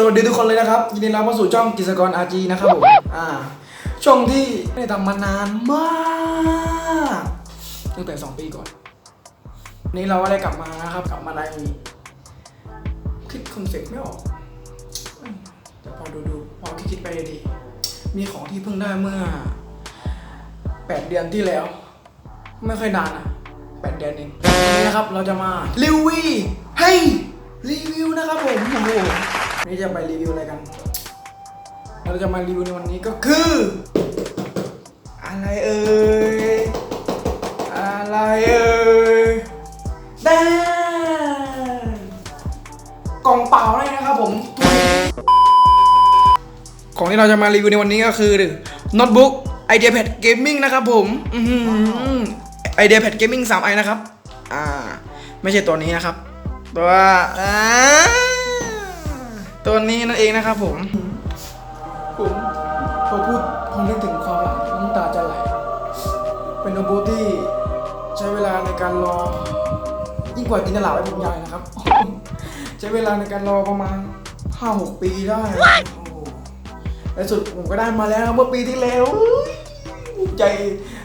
สวัสดีทุกคนเลยนะครับ ยินดีต้อนรับเข้าสู่ช่องกิจกรอาจีนะครับผมอ่าช่องที่ไม่ได้ทำมานานมากตั้งแต่ 2 ปีก่อนนี้เราก็ได้กลับมานะครับ กลับมาในคิดคอนเซ็ปต์ไม่ออกเอ้ยแต่พอดูดูพอคิดไปดี มีของที่เพิ่งได้เมื่อ 8 เดือนที่แล้ว ไม่ค่อยนานนะแปดเดือนเองวันนี้นะครับเราจะมารีวิวเฮ้ยรีวิวนะครับผมโอ้โห นี่จะไปรีวิวอะไรกัน เราจะมารีวิวในวันนี้ก็คือ อะไรเอ่ย อะไรเอ่ยแดนกล่องเปล่าเลยนะครับผม ของที่เราจะมารีวิวในวันนี้ก็คือโน้ตบุ๊ก IdeaPad Gaming นะครับผมไอเดียแพดเกมมิ่ง3ไอนะครับ อ่า ไม่ใช่ตัวนี้นะครับ ตัวอ่า ตัวนี้นั่นเองนะครับผมผมพอพูดพอนึกถึงความหลังน้ำตาจะไหล เป็นโนบุ๊กที่ใช้เวลาในการรอ ยิ่งกว่าจินตลาไว้ผมใหญ่นะครับ ใช้เวลาในการรอประมาณ5-6ปีได้ในสุดผมก็ได้มาแล้วเมื่อปีที่แล้วใจ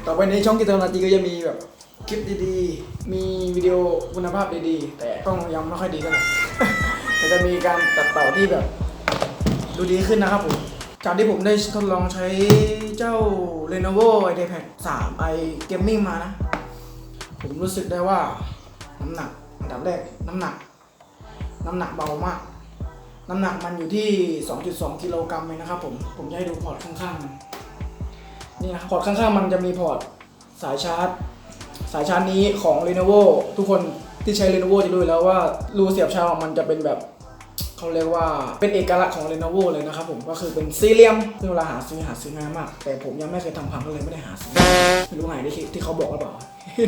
ต่อไปในช่องกิจกรรมนาทีก็จะมีแบบคลิปดีๆ มีวิดีโอคุณภาพดีๆ แต่กล้องยังไม่ค่อยดีเท่าไหร่ แต่จะมีการตัดเต่อที่แบบ ดูดีขึ้นนะครับผม จากที่ผมได้ทดลองใช้เจ้า Lenovo IdeaPad 3 i Gaming มานะ ผมรู้สึกได้ว่าน้ำหนักอันดับแรกน้ำหนัก น้ำหนักเบามาก น้ำหนักมันอยู่ที่ 2.2กิโลกรัมเองนะครับผม ผมจะให้ดูพอร์ตข้างๆมันนี่นะพอร์ตข้างๆมันจะมีพอร์ตสายชาร์จ สายชาร์จนี้ของ Lenovo ทุกคนที่ใช้ Lenovo จะรู้อยู่แล้วว่ารูเสียบชาร์จของมันจะเป็นแบบ เขาเรียกว่าเป็นเอกลักษณ์ของ Lenovo เลยนะครับผมก็คือเป็นสี่เหลี่ยมซึ่งเวลาหาซื้อหาซื้อง่ายมาก แต่ผมยังไม่เคยทำพังก็เลยไม่ได้หาซื้อไม่รู้ไงที่ที่เขาบอกหรือเปล่า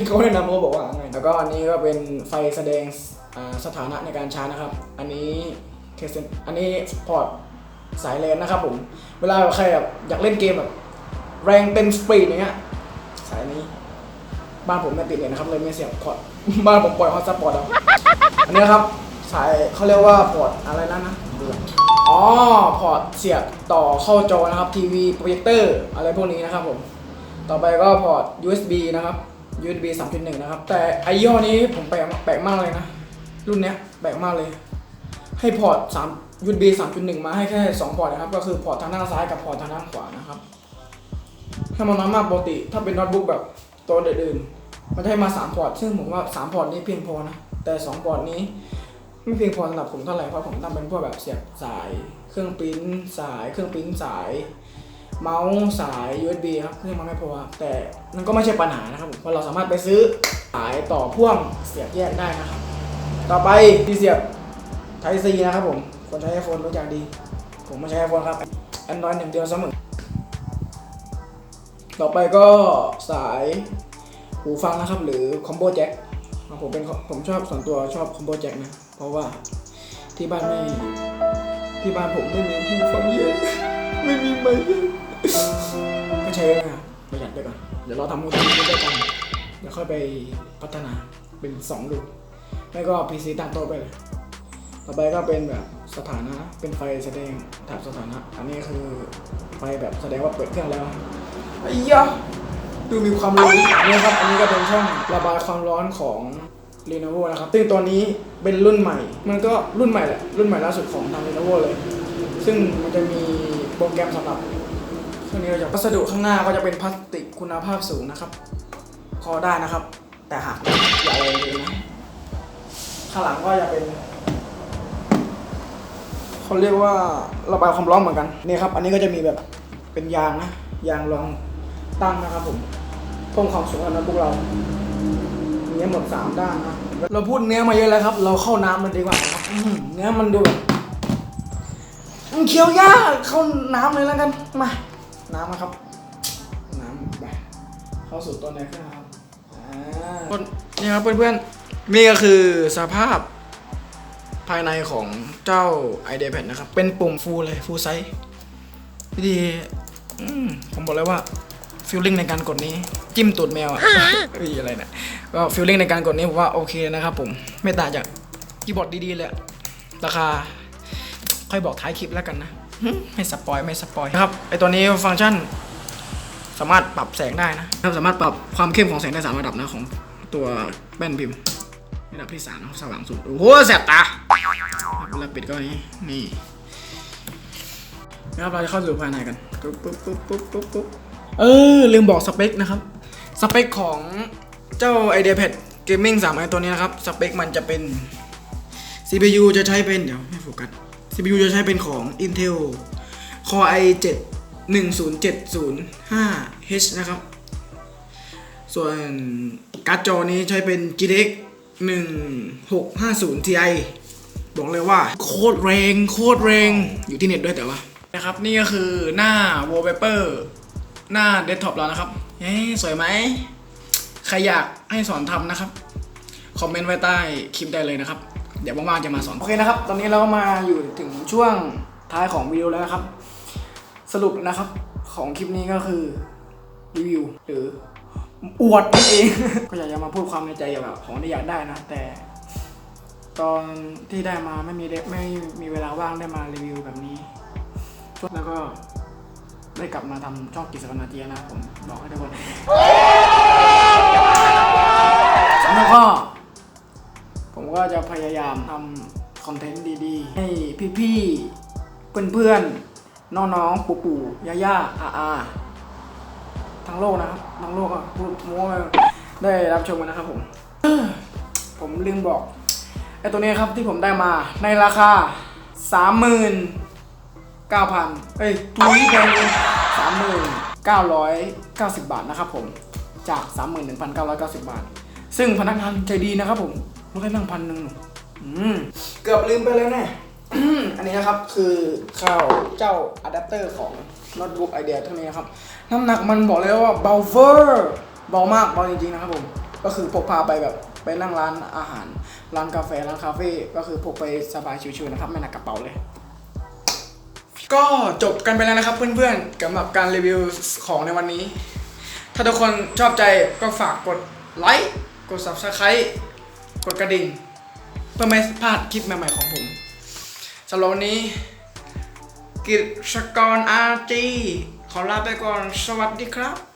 เขาแนะนำเขาบอกว่าไงแล้วก็อันนี้ก็เป็นไฟแสดงสถานะในการชาร์จนะครับ อันนี้เคสอันนี้พอร์ตสายเลนนะครับผมเวลาใครแบบอยากเล่นเกมแบบแรงเต็มสปีดอย่างเงี้ยสายนี้ บ้านผมไม่ติดเลยนะครับเลยไม่เสียบพอร์ตบ้านผมปล่อยฮอตสปอร์ตเอาอันนี้นะครับ สายเขาเรียกว่าพอร์ตอะไรนะนะอ๋อพอร์ตเสียบต่อเข้าจอนะครับทีวีโปรเจคเตอร์อะไรพวกนี้นะครับผมต่อไปก็พอร์ต USB นะครับ USB 3.1 นะครับ แต่ไอยี่ห้อนี้ผมแปลกแปลกมากเลยนะ รุ่นเนี้ยแปลกมากเลย ให้พอร์ต3 USB 3.1 มาให้แค่ 2 พอร์ตนะครับ ก็คือพอร์ตทางด้านซ้ายกับพอร์ตทางด้านขวานะครับ ถ้ามันน้อยมากปกติ ถ้าเป็นโน้ตบุ๊กแบบตัวอื่นๆมันจะให้มา 3 พอร์ต ซึ่งผมว่า 3 พอร์ตนี้เพียงพอนะ แต่ 2 พอร์ตนี้ ไม่เพียงพอสำหรับผมเท่าไหร่เพราะผมทำเป็นพวกแบบเสียบสาย เครื่องปริ้นสาย เครื่องปริ้นสาย เมาส์สาย USB ครับซึ่งมันไม่พอครับแต่มันก็ไม่ใช่ปัญหานะครับผมเพราะเราสามารถไปซื้อสายต่อพ่วงเสียบแยกได้นะครับ ต่อไปที่เสียบ Type C นะครับผมคนใช้ iPhone รู้จักดี ผมไม่ใช้ iPhone ครับ Android หนึ่งเดียวเสมอต่อไปก็สายหูฟังนะครับ หรือคอมโบแจ็ค ผมเป็นผมชอบส่วนตัวชอบคอมโบแจ็คนะ เพราะว่าที่บ้านไม่ที่บ้านผมไม่มีหูฟังเยอะไม่มีไมค์เยอะก็ใช้นะประหยัดไปก่อนเดี๋ยวเราทำหูฟังนี้ด้วยกันเดี๋ยวค่อยไปพัฒนาเป็นสองลูกไม่ก็ PC ตั้งโต๊ะไปเลยต่อไปก็เป็นแบบสถานะเป็นไฟแสดงแถบสถานะ อันนี้คือไฟแบบแสดงว่าเปิดเครื่องแล้วอ้ยะ ดูมีความร้นนี่ครับ อันนี้ก็เป็นช่องระบายความร้อนของ Lenovo นะครับ ซึ่งตัวนี้เป็นรุ่นใหม่ มันก็รุ่นใหม่แหละ รุ่นใหม่ล่าสุดของทาง Lenovo เลย ซึ่งมันจะมีโปรแกรมสำหรับเครื่องนี้เราจะวัสดุข้างหน้าก็จะเป็นพลาสติกคุณภาพสูงนะครับ พอได้นะครับ แต่หักอย่าอะไรเลยนะข้างหลังก็จะเป็นเขาเรียกว่าระบายความร้อนเหมือนกันนี่ครับ อันนี้ก็จะมีแบบเป็นยางนะยางรองตั้งนะครับผม เพิ่มความสูงให้โน้ตบุ๊กเรามีทั้งหมดสามด้านนะเราพูดเนื้อมาเยอะแล้วครับ เราเข้าน้ำมันดีกว่าครับอื้อหือเนื้อมันดูแบบมันเคี้ยวยากเข้าน้ำเลยแล้วกันมาน้ำนะครับ น้ำไปเข้าสู่ตัวเนื้อเครื่องครับอ่านี่ครับเพื่อนๆนี่ก็คือสภาพภายในของเจ้า iPad นะครับ เป็นปุ่มฟูลเลย ฟูลไซส์วิธีอืมผมบอกเลยว่าฟิลลิ่งในการกดนี้ จิ้มตูดแมวอะเอ้ยอะไรเนี่ยก็ฟิลลิ่งในการกดนี้ผมว่าโอเคนะครับผมไม่ต่างจากคีย์บอร์ดดีๆเลยอะราคาขค่อยบอกท้ายคลิปแล้วกันนะหึไม่สปอยไม่สปอยนะครับไอตัวนี้ฟังก์ชัน สามารถปรับแสงได้นะครับสามารถปรับความเข้มของแสงได้สามระดับนะของตัวแป้นพิมพ์ระดับที่สามนะครับสว่างสุดโอ้โหแสบตาเวลาปิดก็อย่างนี้นี่นะครับเราจะเข้าสู่ภายในกันปุ๊บปุ๊บปุ๊บปุ๊บปุ๊บปุ๊บเออลืมบอกสเปคนะครับ สเปคของเจ้า IdeaPad Gaming 3ไอตัวนี้นะครับ สเปคมันจะเป็น CPU จะใช้เป็น เดี๋ยวไม่โฟกัส CPU จะใช้เป็นของ Intel Core i7 10705H นะครับ ส่วนการ์ดจอนี้ใช้เป็น GTX 1650 Ti บอกเลยว่าโคตรแรงโคตรแรงอยู่ที่เน็ตด้วยแต่ว่านะครับ นี่ก็คือหน้า wallpaper หน้าเดสก์ท็อปแล้วนะครับ เฮ้สวยไหม ใครอยากให้สอนทำนะครับ คอมเมนต์ไว้ใต้คลิปได้เลยนะครับ เดี๋ยวว่างๆจะมาสอน โอเคนะครับ ตอนนี้เราก็มาอยู่ถึงช่วงท้ายของวิดีโอแล้วนะครับ สรุปนะครับของคลิปนี้ก็คือรีวิวหรืออวดนั่นเอง ก็อยากจะมาพูดความในใจเกี่ยวกับของที่อยากได้นะ แต่ ตอนที่ได้มาไม่มีไม่มีเวลาว่างได้มารีวิวแบบนี้ แล้วก็ ได้กลับมาทำช่องกิจสนาเจียนะผมบอกให้ทุกคนแล้วก็ผมก็จะพยายามทำคอนเทนต์ดีๆ ให้พี่ๆ เพื่อนๆ น้องๆ ปู่ๆ ย่าๆ อาอาทั้งโลกนะครับ ทั้งโลกอะพูดมัวไปได้รับชมกันนะครับผม ผมลืมบอกไอ้ตัวนี้ครับที่ผมได้มาในราคา 9,000 เอ้ยทุยแพง39,990 บาทนะครับผม จาก 31,990 บาท ซึ่งพนักงานใจดีนะครับผมไม่ได้นั่งพันหนึ่งเกือบลืมไปแล้วแน่อันนี้นะครับคือเข้าเจ้าอะแดปเตอร์ของโน้ตบุ๊กไอเดียเท่านี้นะครับ น้ำหนักมันบอกเลยว่าเบาเวอร์เบามากเบาจริงๆนะครับผม ก็คือพกพาไปแบบไปนั่งร้านอาหาร ร้านกาแฟร้านคาเฟ่ก็คือพกไปสบายชิวๆนะครับ ไม่หนักกระเป๋าเลย ก็จบกันไปแล้วนะครับเพื่อนๆสำหรับการรีวิวของในวันนี้ ถ้าทุกคนชอบใจก็ฝากกดไลค์กด subscribe กดกระดิ่ง เพื่อไม่พลาดคลิปใหม่ๆของผมสำหรับวันนี้ กิจกรอาร์จีขอลาไปก่อนสวัสดีครับ